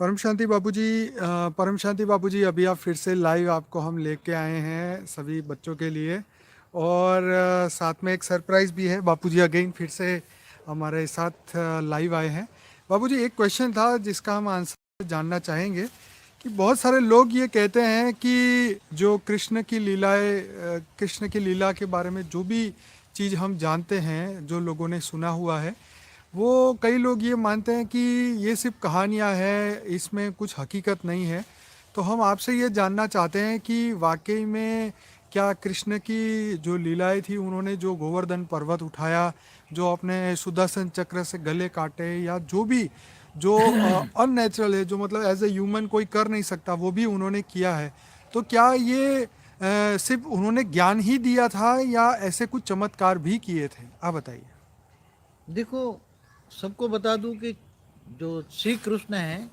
परम शांति बाबूजी अ, परम शांति बाबूजी अभी आप फिर से लाइव आपको हम लेके आए हैं सभी बच्चों के लिए। और साथ में एक सरप्राइज़ भी है बापूजी अगेन फिर से हमारे साथ लाइव आए हैं। बाबूजी एक क्वेश्चन था जिसका हम आंसर जानना चाहेंगे कि बहुत सारे लोग ये कहते हैं कि जो कृष्ण की लीलाएँ कृष्ण की लीला के बारे में जो भी चीज़ हम जानते हैं जो लोगों ने सुना हुआ है वो कई लोग ये मानते हैं कि ये सिर्फ़ कहानियाँ हैं इसमें कुछ हकीकत नहीं है। तो हम आपसे ये जानना चाहते हैं कि वाकई में क्या कृष्ण की जो लीलाएँ थी उन्होंने जो गोवर्धन पर्वत उठाया जो अपने सुदर्शन चक्र से गले काटे या जो भी जो अननेचुरल है जो मतलब एज ए ह्यूमन कोई कर नहीं सकता वो भी उन्होंने किया है। तो क्या ये सिर्फ़ उन्होंने ज्ञान ही दिया था या ऐसे कुछ चमत्कार भी किए थे? आप बताइए। देखो सबको बता दूँ कि जो श्री कृष्ण हैं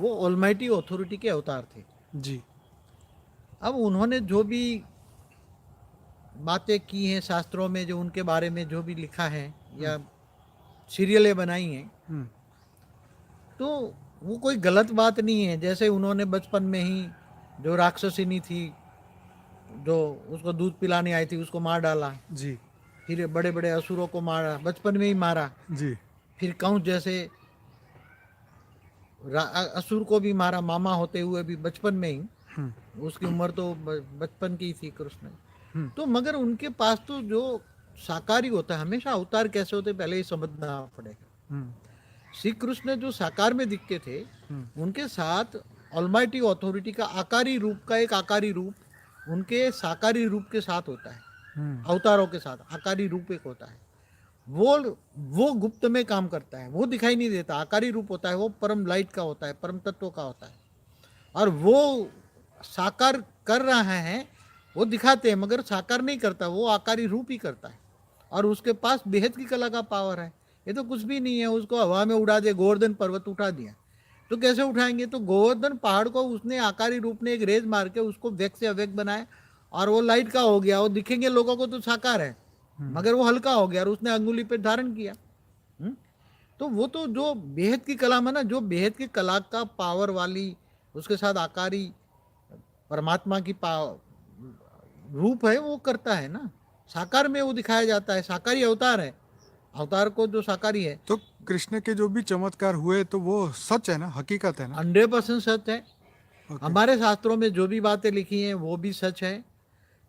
वो ऑलमाइटी अथॉरिटी के अवतार थे। जी। अब उन्होंने जो भी बातें की हैं शास्त्रों में जो उनके बारे में जो भी लिखा है या सीरियलें बनाई हैं हम्म। तो वो कोई गलत बात नहीं है। जैसे उन्होंने बचपन में ही जो राक्षसिनी थी जो उसको दूध पिलाने आई थी उसको मार डाला। जी। फिर बड़े बड़े असुरों को मारा बचपन में ही मारा। जी। फिर कंस जैसे असुर को भी मारा मामा होते हुए भी बचपन में ही। हम्म। उसकी उम्र तो बचपन की ही थी कृष्ण। हम्म। तो मगर उनके पास तो जो साकारी होता है हमेशा अवतार कैसे होते पहले ही समझना पड़ेगा। हम्म। श्री कृष्ण जो साकार में दिखते थे उनके साथ ऑलमाइटी अथॉरिटी का आकारी रूप का एक आकारी रूप उनके साकारी रूप के साथ होता है। अवतारों के साथ आकारी रूप एक होता है। वो वो गुप्त में काम करता है, वो दिखाई नहीं देता, आकारी रूप होता है, वो परम लाइट का होता है, परम तत्व का होता है। और वो साकार कर रहा है, वो दिखाते हैं, मगर साकार नहीं करता, वो आकारी रूप ही करता है। और उसके पास बेहद की कला का पावर है। ये तो कुछ भी नहीं है, उसको हवा में उड़ा दे, गोवर्धन पर्वत उठा दिया। तो कैसे उठाएँगे? तो गोवर्धन पहाड़ को उसने आकारी रूप ने एक रेज मार के उसको व्यक्त से अव्यक्त बनाया, और वो लाइट का हो गया, वो दिखेंगे लोगों को तो साकार है। मगर वो हल्का हो गया और उसने अंगुली पे धारण किया। हम्म? तो वो तो जो बेहद की कला में ना जो बेहद की कला का पावर वाली उसके साथ आकारी परमात्मा की पा रूप है वो करता है ना। साकार में वो दिखाया जाता है साकारी अवतार है। अवतार को जो साकारी है। तो कृष्ण के जो भी चमत्कार हुए तो वो सच है ना हकीकत है ना? हंड्रेड परसेंट सच है। ओके। हमारे शास्त्रों में जो भी बातें लिखी हैं वो भी सच है।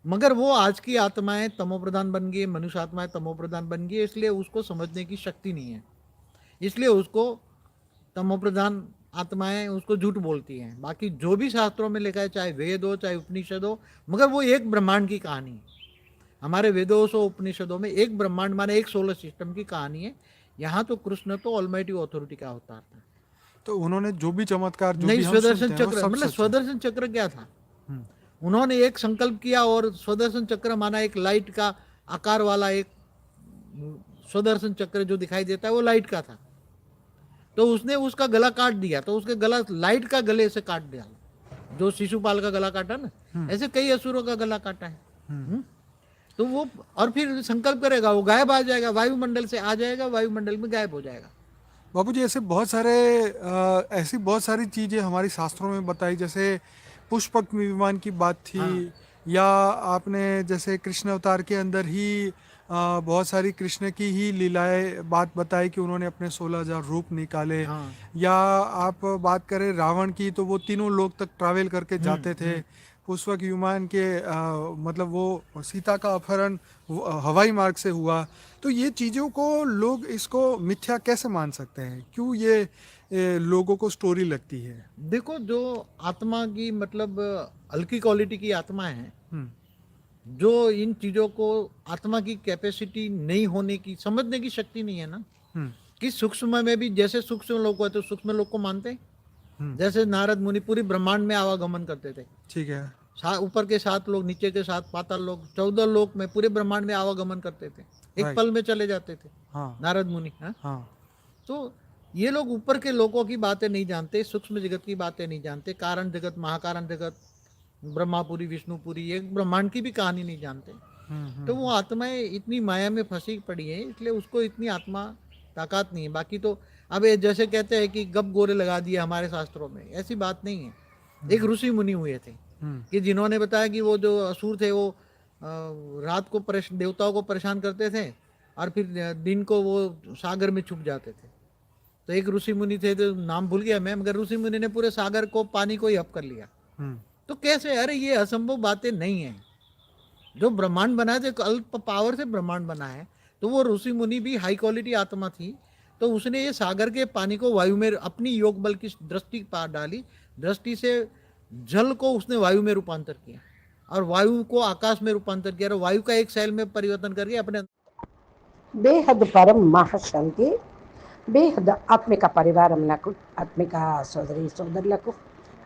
मगर वो आज की आत्माएँ तमोप्रधान बन गई मनुष्य आत्माएँ तमोप्रधान बन गई इसलिए उसको समझने की शक्ति नहीं है। इसलिए उसको तमोप्रधान आत्माएँ उसको झूठ बोलती हैं। बाकी जो भी शास्त्रों में लिखा है चाहे वेद हो चाहे उपनिषद हो मगर वो एक ब्रह्मांड की कहानी है। हमारे वेदों से उपनिषदों में एक ब्रह्मांड माने एक सोलर सिस्टम की कहानी है। यहाँ तो कृष्ण तो ऑलमाइटी अथॉरिटी का अवतार था। तो उन्होंने जो भी चमत्कार जो नहीं स्वदर्शन चक्र मतलब स्वदर्शन चक्र क्या था? हम्म, उन्होंने एक संकल्प किया और स्वदर्शन चक्र माना एक लाइट का आकार वाला एक स्वदर्शन चक्र जो दिखाई देता है वो लाइट का था। तो उसने उसका गला काट दिया तो उसके गला लाइट का गले से काट दिया। जो शिशुपाल का गला काटा ना ऐसे कई असुरों का गला काटा है। हम्म? तो वो और फिर संकल्प करेगा वो गायब आ जाएगा वायुमंडल से आ जाएगा वायुमंडल में गायब हो जाएगा। बाबू जी ऐसे बहुत सारे अ, ऐसी बहुत सारी चीज़ें हमारी शास्त्रों में बताई जैसे पुष्पक विमान की बात थी हाँ। या आपने जैसे कृष्ण अवतार के अंदर ही बहुत सारी कृष्ण की ही लीलाएँ बात बताई कि उन्होंने अपने सोलह हज़ार रूप निकाले। हाँ। या आप बात करें रावण की तो वो तीनों लोग तक ट्रैवल करके जाते थे। पुष्पक विमान के अ, मतलब वो सीता का अपहरण हवाई मार्ग से हुआ। तो ये चीज़ों को लोग इसको मिथ्या कैसे मान सकते हैं? क्यों ये ए, लोगों को स्टोरी लगती है। देखो जो आत्मा की मतलब हल्की क्वालिटी की आत्मा है हम्म, जो इन चीज़ों को आत्मा की कैपेसिटी नहीं होने की समझने की शक्ति नहीं है ना हम्म, कि सूक्ष्म में भी जैसे सूक्ष्म लोग होते तो सूक्ष्म लोग को मानते? हैं हम्म, जैसे नारद मुनि पूरी ब्रह्मांड में आवागमन करते थे। ठीक है। ऊपर के सात लोग नीचे के सात पाताल लोग चौदह लोग में पूरे ब्रह्मांड में आवागमन करते थे। एक पल में चले जाते थे हाँ। नारद मुनि हाँ? हाँ। तो ये लोग ऊपर के लोगों की बातें नहीं जानते सूक्ष्म जगत की बातें नहीं जानते कारण जगत महाकारण जगत ब्रह्मापुरी विष्णुपुरी ये ब्रह्मांड की भी कहानी नहीं जानते। हम्म, हम्म, तो वो आत्माएँ इतनी माया में फंसी पड़ी है इसलिए उसको इतनी आत्मा ताकत नहीं है। बाकी तो अब ये जैसे कहते हैं कि गप गोरे लगा दिए हमारे शास्त्रों में ऐसी बात नहीं है। एक ऋषि मुनि हुए थे हम्म, कि जिन्होंने बताया कि वो जो असुर थे वो रात को परेशान देवताओं को परेशान करते थे और फिर दिन को वो सागर में छुप जाते थे। तो एक ऋषि मुनि थे तो नाम भूल गया मैं मगर ऋषि मुनि ने पूरे सागर को पानी को ही हप कर लिया। हम्म। तो कैसे? अरे ये असंभव बातें नहीं है। जो ब्रह्मांड बना थे अल्प पावर से ब्रह्मांड बना है तो वो ऋषि मुनि भी हाई क्वालिटी आत्मा थी। तो उसने ये सागर के पानी को वायु में अपनी योग बल की दृष्टि पार डाली दृष्टि से जल को उसने वायु में रूपांतर किया और वायु को आकाश में रूपांतर किया और वायु का एक शैल में परिवर्तन करके अपने बेहद परम महाशांति బేహద్ ఆత్మిక పరివారంలకు ఆత్మిక సోదరి సోదరులకు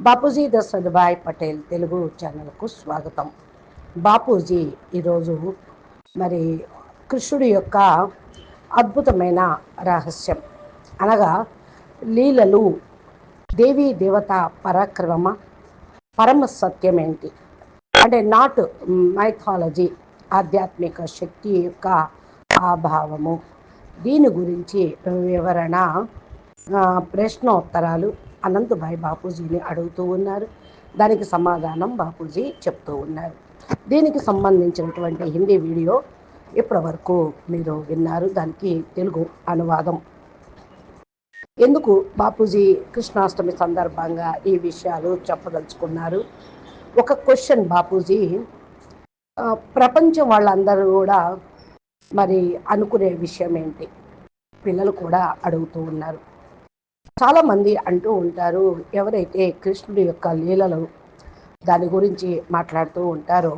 బాపూజీ దశరథభాయ్ పటేల్ తెలుగు ఛానల్కు స్వాగతం. బాపూజీ ఈరోజు మరి కృష్ణుడి యొక్క అద్భుతమైన రహస్యం. అనగా లీలలు దేవీ దేవత పరాక్రమ పరమ సత్యం ఏంటి? అంటే నాట్ మైథాలజీ ఆధ్యాత్మిక శక్తి యొక్క ఆభావము దీని గురించి వివరణ ప్రశ్నోత్తరాలు అనంతభాయ్ బాపూజీని అడుగుతూ ఉన్నారు. దానికి సమాధానం బాపూజీ చెప్తూ ఉన్నారు. దీనికి సంబంధించినటువంటి హిందీ వీడియో ఇప్పటివరకు మీరు విన్నారు. దానికి తెలుగు అనువాదం. ఎందుకు బాపూజీ కృష్ణాష్టమి సందర్భంగా ఈ విషయాలు చెప్పదలుచుకున్నారు? ఒక క్వశ్చన్ బాపూజీ. ప్రపంచం వాళ్ళందరూ కూడా మరి అనుకునే విషయం ఏంటి? పిల్లలు కూడా అడుగుతూ ఉన్నారు. చాలామంది అంటూ ఉంటారు ఎవరైతే కృష్ణుడి యొక్క లీలలు దాని గురించి మాట్లాడుతూ ఉంటారో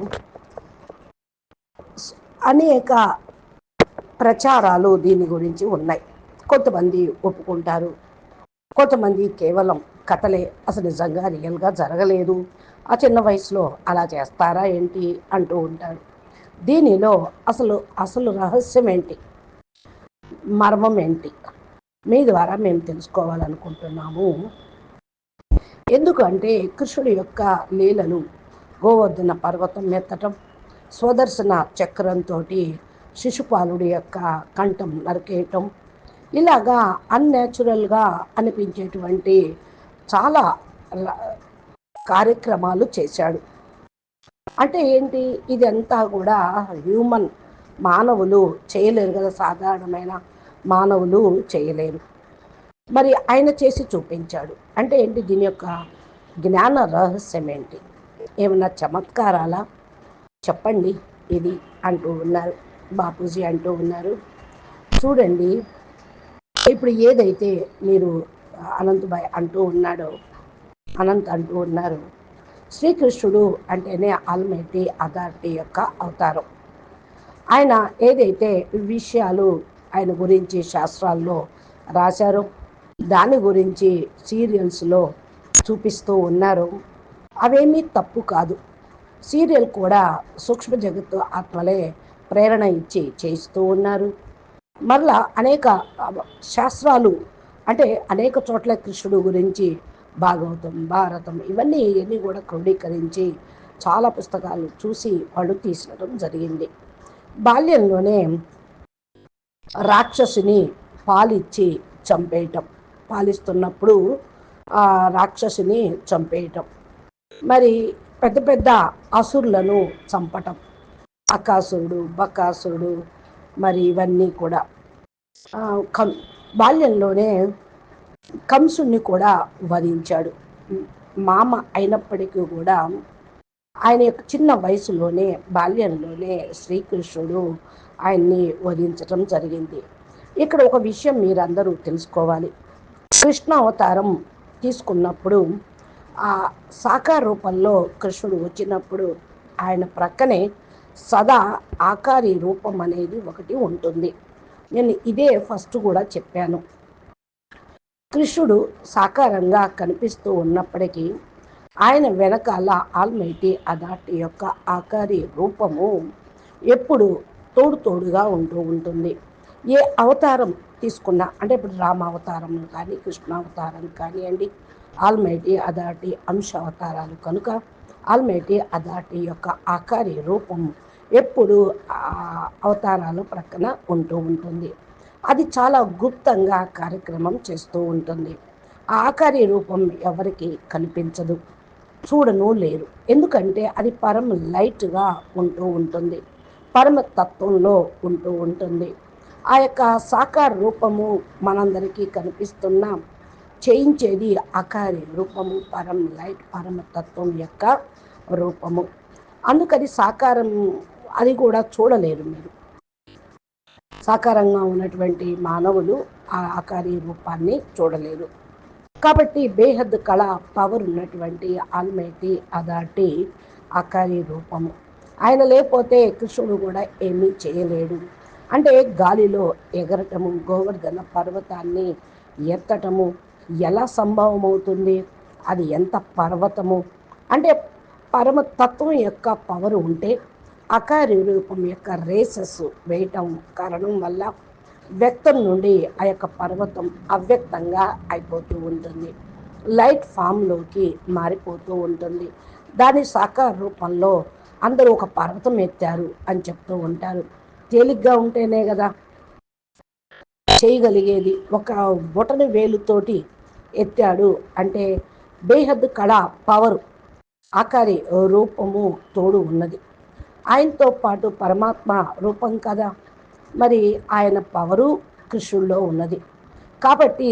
అనేక ప్రచారాలు దీని గురించి ఉన్నాయి. కొంతమంది ఒప్పుకుంటారు. కొంతమంది కేవలం కథలే. అసలు నిజంగా రియల్గా జరగలేదు. ఆ చిన్న వయసులో అలా చేస్తారా ఏంటి అంటూ ఉంటారు. దీనిలో అసలు అసలు రహస్యం ఏంటి? మర్మం ఏంటి? మీ ద్వారా మేము తెలుసుకోవాలనుకుంటున్నాము. ఎందుకంటే కృష్ణుడి యొక్క లీలలు గోవర్ధన పర్వతం ఎత్తటం స్వదర్శన చక్రంతో శిశుపాలుడి యొక్క కంఠం నరికేయటం ఇలాగా అన్యాచురల్గా అనిపించేటువంటి చాలా కార్యక్రమాలు చేశాడు. అంటే ఏంటి? ఇదంతా కూడా హ్యూమన్ మానవులు చేయలేరు కదా సాధారణమైన మానవులు చేయలేరు. మరి ఆయన చేసి చూపించాడు. అంటే ఏంటి? దీని యొక్క జ్ఞాన రహస్యం ఏంటి? ఏమన్నా చమత్కారాలా? చెప్పండి. ఇది అంటూ ఉన్నారు బాపూజీ అంటూ ఉన్నారు. చూడండి. ఇప్పుడు ఏదైతే మీరు అనంతబాయ్ అంటూ ఉన్నాడో అనంత్ అంటూ ఉన్నారు శ్రీకృష్ణుడు అంటేనే ఆల్మైటీ అథారిటీ యొక్క అవతారం. ఆయన ఏదైతే విషయాలు ఆయన గురించి శాస్త్రాల్లో రాశారో దాని గురించి సీరియల్స్లో చూపిస్తూ ఉన్నారు. అవేమీ తప్పు కాదు. సీరియల్ కూడా సూక్ష్మ జగత్తు ఆత్మలే ప్రేరణ ఇచ్చి చేయిస్తూ ఉన్నారు. మరలా అనేక శాస్త్రాలు అంటే అనేక చోట్ల కృష్ణుడు గురించి భాగవతం భారతం ఇవన్నీ ఇవన్నీ కూడా క్రోడీకరించి చాలా పుస్తకాలు చూసి వాళ్ళు తీసినడం జరిగింది. బాల్యంలోనే రాక్షసుని పాలిచ్చి చంపేయటం పాలిస్తున్నప్పుడు ఆ రాక్షసుని చంపేయటం. మరి పెద్ద పెద్ద అసురులను చంపటం అకాసురుడు బకాసురుడు మరి ఇవన్నీ కూడా. కం బాల్యంలోనే కంసుణ్ణి కూడా వధించాడు. మామ అయినప్పటికీ కూడా ఆయన యొక్క చిన్న వయసులోనే బాల్యంలోనే శ్రీకృష్ణుడు ఆయన్ని వధించటం జరిగింది. ఇక్కడ ఒక విషయం మీరందరూ తెలుసుకోవాలి. కృష్ణ అవతారం తీసుకున్నప్పుడు ఆ సాకార రూపంలో కృష్ణుడు వచ్చినప్పుడు ఆయన ప్రక్కనే సదా ఆకారి రూపం అనేది ఒకటి ఉంటుంది. నేను ఇదే ఫస్ట్ కూడా చెప్పాను. కృష్ణుడు సాకారంగా కనిపిస్తూ ఉన్నప్పటికీ ఆయన వెనకాల ఆల్మైటీ అదాటి యొక్క ఆకారి రూపము ఎప్పుడు తోడు తోడుగా ఉంటూ ఉంటుంది. ఏ అవతారం తీసుకున్నా అంటే ఇప్పుడు రామ అవతారం కానీ కృష్ణ అవతారం కానివ్వండి ఆల్మైటీ అదాటి అంశ అవతారాలు కనుక ఆల్మైటీ అదాటి యొక్క ఆకారి రూపం ఎప్పుడు అవతారాలు ప్రక్కన ఉంటూ ఉంటుంది. అది చాలా గుప్తంగా కార్యక్రమం చేస్తూ ఉంటుంది. ఆ ఆకారి రూపం ఎవరికి కనిపించదు. చూడను లేరు. ఎందుకంటే అది పరమ లైట్గా ఉంటూ ఉంటుంది. పరమ తత్వంలో ఉంటూ ఉంటుంది. ఆ యొక్క సాకార రూపము మనందరికీ కనిపిస్తున్న చేయించేది అకారి రూపము పరం లైట్ పరమతత్వం యొక్క రూపము. అందుకని సాకారం అది కూడా చూడలేరు మీరు. సాకారంగా ఉన్నటువంటి మానవులు ఆ ఆకారి రూపాన్ని చూడలేరు. కాబట్టి బేహద్ కళ పవర్ ఉన్నటువంటి ఆల్మైటీ అదాటి ఆకారి రూపము. ఆయన లేకపోతే కృష్ణుడు కూడా ఏమీ చేయలేడు. అంటే గాలిలో ఎగరటము గోవర్ధన పర్వతాన్ని ఎత్తటము ఎలా సంభవం అవుతుంది అది ఎంత పర్వతము? అంటే పరమతత్వం యొక్క పవర్ ఉంటే అకారి రూపం యొక్క రేసెస్ వేయటం కారణం వల్ల వ్యక్తం నుండి ఆ యొక్క పర్వతం అవ్యక్తంగా అయిపోతూ ఉంటుంది. లైట్ ఫామ్లోకి మారిపోతూ ఉంటుంది. దాని సాకార రూపంలో అందరూ ఒక పర్వతం ఎత్తారు అని చెప్తూ ఉంటారు. తేలిగ్గా ఉంటేనే కదా చేయగలిగేది. ఒక బొటని వేలుతోటి ఎత్తాడు అంటే బేహద్ కళ పవర్ ఆకారి రూపము తోడు ఉన్నది. ఆయనతో పాటు పరమాత్మ రూపం కదా. మరి ఆయన పవరు కృష్ణుల్లో ఉన్నది. కాబట్టి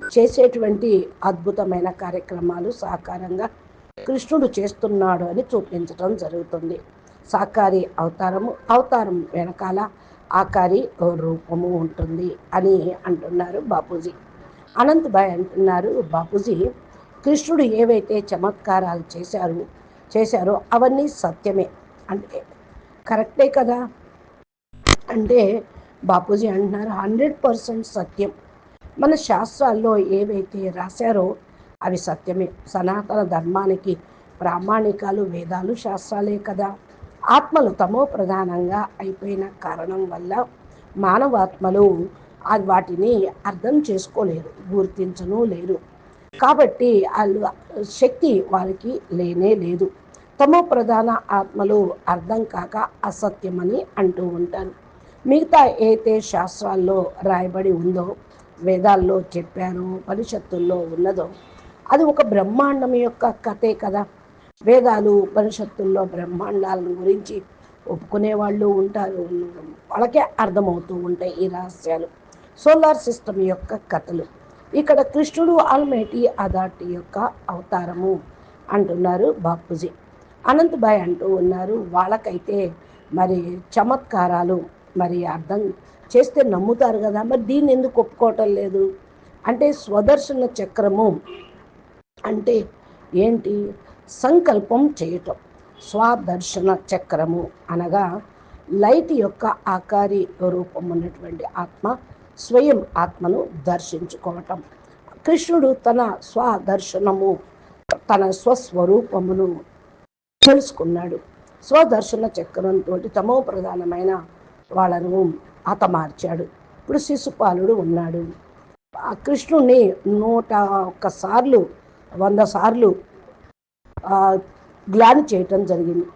చేసేటువంటి అద్భుతమైన కార్యక్రమాలు సాకారంగా కృష్ణుడు చేస్తున్నాడు అని చూపించడం జరుగుతుంది. సాకారి అవతారము అవతారం వెనకాల ఆకారి రూపము ఉంటుంది అని అంటున్నారు బాపూజీ. అనంతభాయ్ అంటున్నారు బాపూజీ కృష్ణుడు ఏవైతే చమత్కారాలు చేశారు చేశారో అవన్నీ సత్యమే. అంటే కరెక్టే కదా? అంటే బాపూజీ అంటున్నారు హండ్రెడ్ పర్సెంట్ సత్యం. మన శాస్త్రాల్లో ఏవైతే రాశారో అవి సత్యమే. సనాతన ధర్మానికి ప్రామాణికాలు వేదాలు శాస్త్రాలే కదా. ఆత్మలు తమో ప్రధానంగా అయిపోయిన కారణం వల్ల మానవాత్మలు వాటిని అర్థం చేసుకోలేరు గుర్తించను లేరు. కాబట్టి వాళ్ళు శక్తి వారికి లేనే లేదు. తమో ప్రధాన ఆత్మలు అర్థం కాక అసత్యమని అంటూ ఉంటారు. మిగతా ఏతే శాస్త్రాల్లో రాయబడి ఉందో వేదాల్లో చెప్పారో పరిషత్తుల్లో ఉన్నదో అది ఒక బ్రహ్మాండం యొక్క కథే కదా. వేదాలు ఉపనిషత్తుల్లో బ్రహ్మాండాలను గురించి ఒప్పుకునే వాళ్ళు ఉంటారు. వాళ్ళకే అర్థమవుతూ ఉంటాయి ఈ రహస్యాలు. సోలార్ సిస్టమ్ యొక్క కథలు. ఇక్కడ కృష్ణుడు ఆల్మేటి అదాటి యొక్క అవతారము అంటున్నారు బాపూజీ. అనంతభాయ్ అంటూ ఉన్నారు. వాళ్ళకైతే మరి చమత్కారాలు మరి అర్థం చేస్తే నమ్ముతారు కదా. మరి దీన్ని ఎందుకు ఒప్పుకోవటం లేదు? అంటే స్వదర్శన చక్రము అంటే ఏంటి? సంకల్పం చేయటం. స్వదర్శన చక్రము అనగా లైట్ యొక్క ఆకారి రూపం ఉన్నటువంటి ఆత్మ స్వయం ఆత్మను దర్శించుకోవటం. కృష్ణుడు తన స్వదర్శనము తన స్వస్వరూపమును తెలుసుకున్నాడు. స్వదర్శన చక్రంతో తమో ప్రధానమైన వాళ్ళను హతమార్చాడు. ఇప్పుడు శిశుపాలుడు ఉన్నాడు. ఆ కృష్ణుణ్ణి నూట ఒక్కసార్లు వంద సార్లు గ్లాని చేయటం జరిగింది.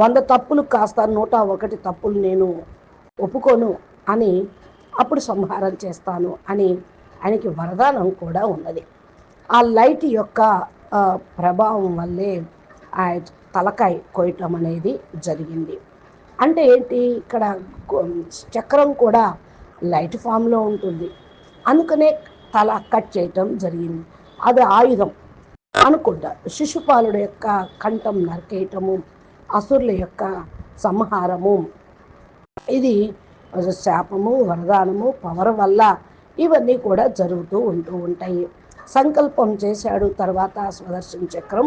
వంద తప్పులు కాస్త నూట ఒకటి తప్పులు నేను ఒప్పుకోను అని అప్పుడు సంహారం చేస్తాను అని ఆయనకి వరదానం కూడా ఉన్నది. ఆ లైట్ యొక్క ప్రభావం వల్లే ఆ తలకాయ కొయ్యటం అనేది జరిగింది. అంటే ఏంటి? ఇక్కడ చక్రం కూడా లైట్ ఫామ్లో ఉంటుంది. అందుకనే తల కట్ చేయటం జరిగింది. అది ఆయుధం అనుకుంటా. శిశుపాలుడు యొక్క కంఠం నరికేయటము అసురుల యొక్క సంహారము ఇది శాపము వరదానము పవర్ వల్ల ఇవన్నీ కూడా జరుగుతూ ఉంటూ ఉంటాయి. సంకల్పం చేశాడు తర్వాత స్వదర్శన చక్రం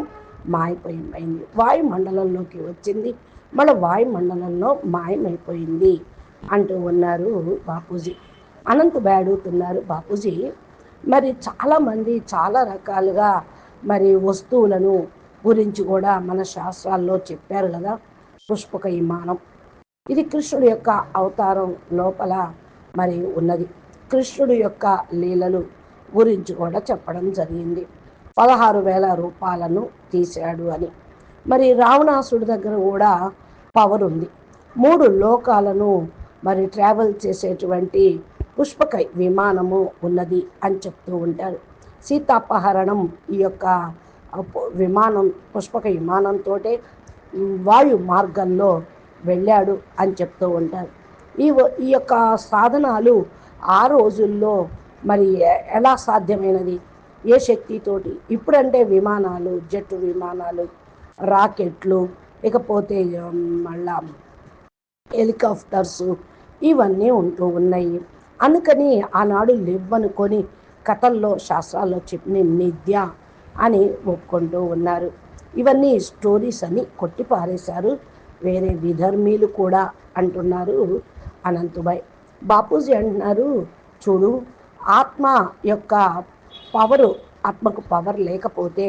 మాయపోయింది వాయుమండలంలోకి వచ్చింది. మళ్ళీ వాయుమండలంలో మాయమైపోయింది అంటూ ఉన్నారు బాపూజీ. అనంతభాయ్ అడుగుతున్నారు బాపూజీ. మరి చాలామంది చాలా రకాలుగా మరి వస్తువులను గురించి కూడా మన శాస్త్రాల్లో చెప్పారు కదా పుష్పక విమానం. ఇది కృష్ణుడి యొక్క అవతారం లోపల మరి ఉన్నది. కృష్ణుడి యొక్క లీలలు గురించి కూడా చెప్పడం జరిగింది. పదహారు వేల రూపాయలను తీశాడు అని. మరి రావణాసుడి దగ్గర కూడా పవర్ ఉంది. మూడు లోకాలను మరి ట్రావెల్ చేసేటువంటి పుష్పక విమానము ఉన్నది అని చెప్తూ ఉంటారు. సీతాపహరణం ఈ యొక్క విమానం పుష్పక విమానంతో వాయు మార్గంలో వెళ్ళాడు అని చెప్తూ ఉంటారు. ఈ ఈ యొక్క సాధనాలు ఆ రోజుల్లో మరి ఎలా సాధ్యమైనది? ఏ శక్తితోటి? ఇప్పుడంటే విమానాలు జెట్ విమానాలు రాకెట్లు ఇకపోతే మళ్ళా హెలికాప్టర్స్ ఇవన్నీ ఉంటూ ఉన్నాయి. అందుకని ఆనాడు లేవనుకొని కథల్లో శాస్త్రాల్లో చెప్పిన నిద్య అని ఒప్పుకుంటూ ఉన్నారు. ఇవన్నీ స్టోరీస్ అని కొట్టిపారేశారు. వేరే విధర్మీలు కూడా అంటున్నారు అనంతుబాయ్. బాపూజీ అంటున్నారు చూడు ఆత్మ యొక్క పవరు ఆత్మకు పవర్ లేకపోతే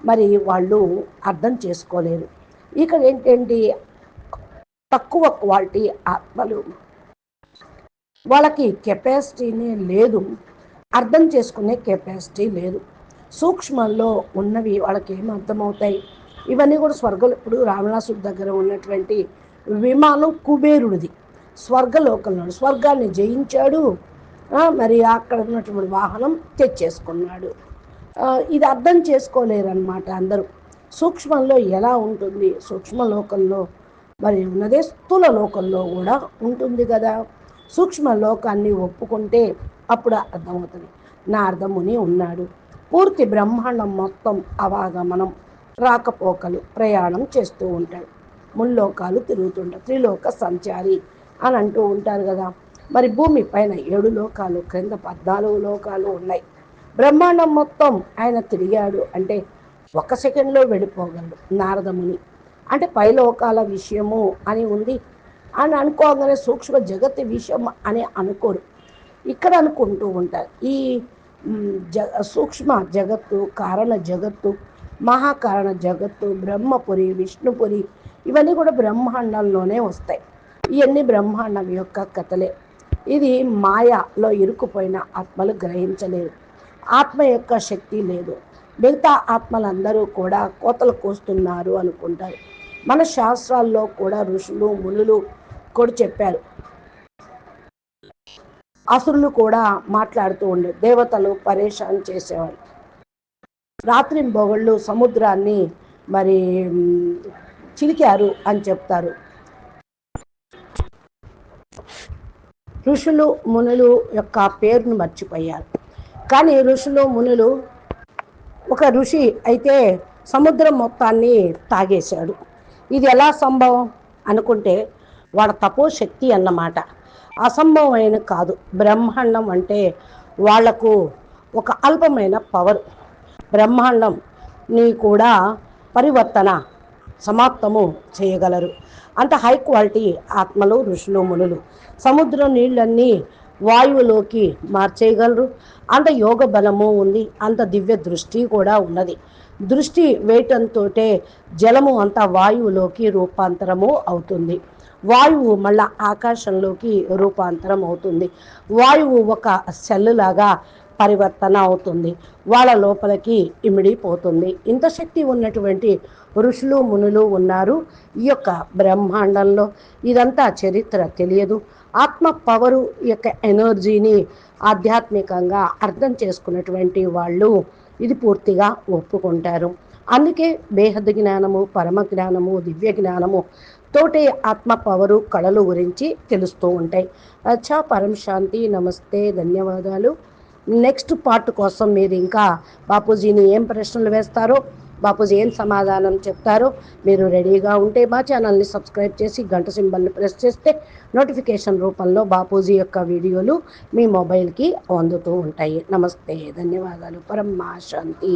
మరి వాళ్ళు అర్థం చేసుకోలేరు. ఇక్కడ ఏంటంటే తక్కువ క్వాలిటీ ఆత్మలు. వాళ్ళకి కెపాసిటీనే లేదు. అర్థం చేసుకునే కెపాసిటీ లేదు. సూక్ష్మంలో ఉన్నవి వాళ్ళకి ఏం అర్థమవుతాయి? ఇవన్నీ కూడా స్వర్గలు. ఇప్పుడు రావణాసుడి దగ్గర ఉన్నటువంటి విమానం కుబేరుడిది. స్వర్గలోకంలో స్వర్గాన్ని జయించాడు మరి అక్కడ ఉన్నటువంటి వాహనం తెచ్చేసుకున్నాడు. ఇది అర్థం చేసుకోలేరన్నమాట అందరూ. సూక్ష్మంలో ఎలా ఉంటుంది? సూక్ష్మ లోకంలో మరి ఉన్నదే స్థూల లోకంలో కూడా ఉంటుంది కదా. సూక్ష్మ లోకాన్ని ఒప్పుకుంటే అప్పుడు అర్థమవుతుంది. నార్దముని ఉన్నాడు. పూర్తి బ్రహ్మాండం మొత్తం అవాగమనం రాకపోకలు ప్రయాణం చేస్తూ ఉంటాడు. ముల్లోకాలు తిరుగుతుంటాడు త్రిలోక సంచారి అని అంటూ ఉంటారు కదా. మరి భూమి పైన ఏడు లోకాలు క్రింద పద్నాలుగు లోకాలు ఉన్నాయి. బ్రహ్మాండం మొత్తం ఆయన తిరిగాడు అంటే ఒక సెకండ్లో వెళ్ళిపోగలడు నారదముని అంటే పైలోకాల విషయము అని ఉంది. అని అనుకోగానే సూక్ష్మ జగత్ విషయం అని అనుకోరు ఇక్కడ అనుకుంటూ ఉంటారు. ఈ జ సూక్ష్మ జగత్తు కారణ జగత్తు మహాకారణ జగత్తు బ్రహ్మపురి విష్ణుపురి ఇవన్నీ కూడా బ్రహ్మాండంలోనే వస్తాయి. ఇవన్నీ బ్రహ్మాండం యొక్క కథలే. ఇది మాయలో ఇరుక్కుపోయిన ఆత్మలు గ్రహించలేదు. ఆత్మ యొక్క శక్తి లేదు. మిగతా ఆత్మలందరూ కూడా కోతలు కోస్తున్నారు అనుకుంటారు. మన శాస్త్రాల్లో కూడా ఋషులు మునులు కూడా చెప్పారు. అసురులు కూడా మాట్లాడుతూ ఉండే దేవతలు పరేషాన్ చేసేవాళ్ళు రాత్రి బొగళ్ళు సముద్రాన్ని మరి చిలికారు అని చెప్తారు. ఋషులు మునులు యొక్క పేరును మర్చిపోయారు. కానీ ఋషులు మునులు ఒక ఋషి అయితే సముద్రం మొత్తాన్ని తాగేశాడు. ఇది ఎలా సంభవం అనుకుంటే వాడ తపోశక్తి అన్నమాట. అసంభవమైన కాదు. బ్రహ్మాండం అంటే వాళ్ళకు ఒక అల్పమైన పవర్. బ్రహ్మాండం నీ కూడా పరివర్తన సమాప్తము చేయగలరు. అంత హై క్వాలిటీ ఆత్మలు ఋషులు మునులు. సముద్రం నీళ్ళన్నీ వాయువులోకి మార్చేయగలరు. అంత యోగ బలము ఉంది అంత దివ్య దృష్టి కూడా ఉన్నది. దృష్టి వేయటంతో జలము అంతా వాయువులోకి రూపాంతరము అవుతుంది. వాయువు మళ్ళా ఆకాశంలోకి రూపాంతరం అవుతుంది. వాయువు ఒక సెల్లులాగా లాగా పరివర్తన అవుతుంది. వాళ్ళ లోపలికి ఇమిడిపోతుంది. ఇంత శక్తి ఉన్నటువంటి ఋషులు మునులు ఉన్నారు. ఈ యొక్క బ్రహ్మాండంలో ఇదంతా చరిత్ర తెలియదు. ఆత్మ పవరు యొక్క ఎనర్జీని ఆధ్యాత్మికంగా అర్థం చేసుకున్నటువంటి వాళ్ళు ఇది పూర్తిగా ఒప్పుకుంటారు. అందుకే బేహద్ జ్ఞానము పరమ జ్ఞానము దివ్య జ్ఞానము తోటి ఆత్మ పవరు కళలు గురించి తెలుస్తూ ఉంటాయి. అచ్చా పరం శాంతి నమస్తే ధన్యవాదాలు. నెక్స్ట్ పార్ట్ కోసం మీరు ఇంకా బాపూజీని ఏం ప్రశ్నలు వేస్తారో బాపూజీ ఏం సమాధానం చెప్తారో మీరు రెడీగా ఉంటే మా ఛానల్ని సబ్స్క్రైబ్ చేసి గంట సింబల్ని ప్రెస్ చేస్తే నోటిఫికేషన్ రూపంలో బాపూజీ యొక్క వీడియోలు మీ మొబైల్కి అందుతూ ఉంటాయి. నమస్తే ధన్యవాదాలు. పరమా శాంతి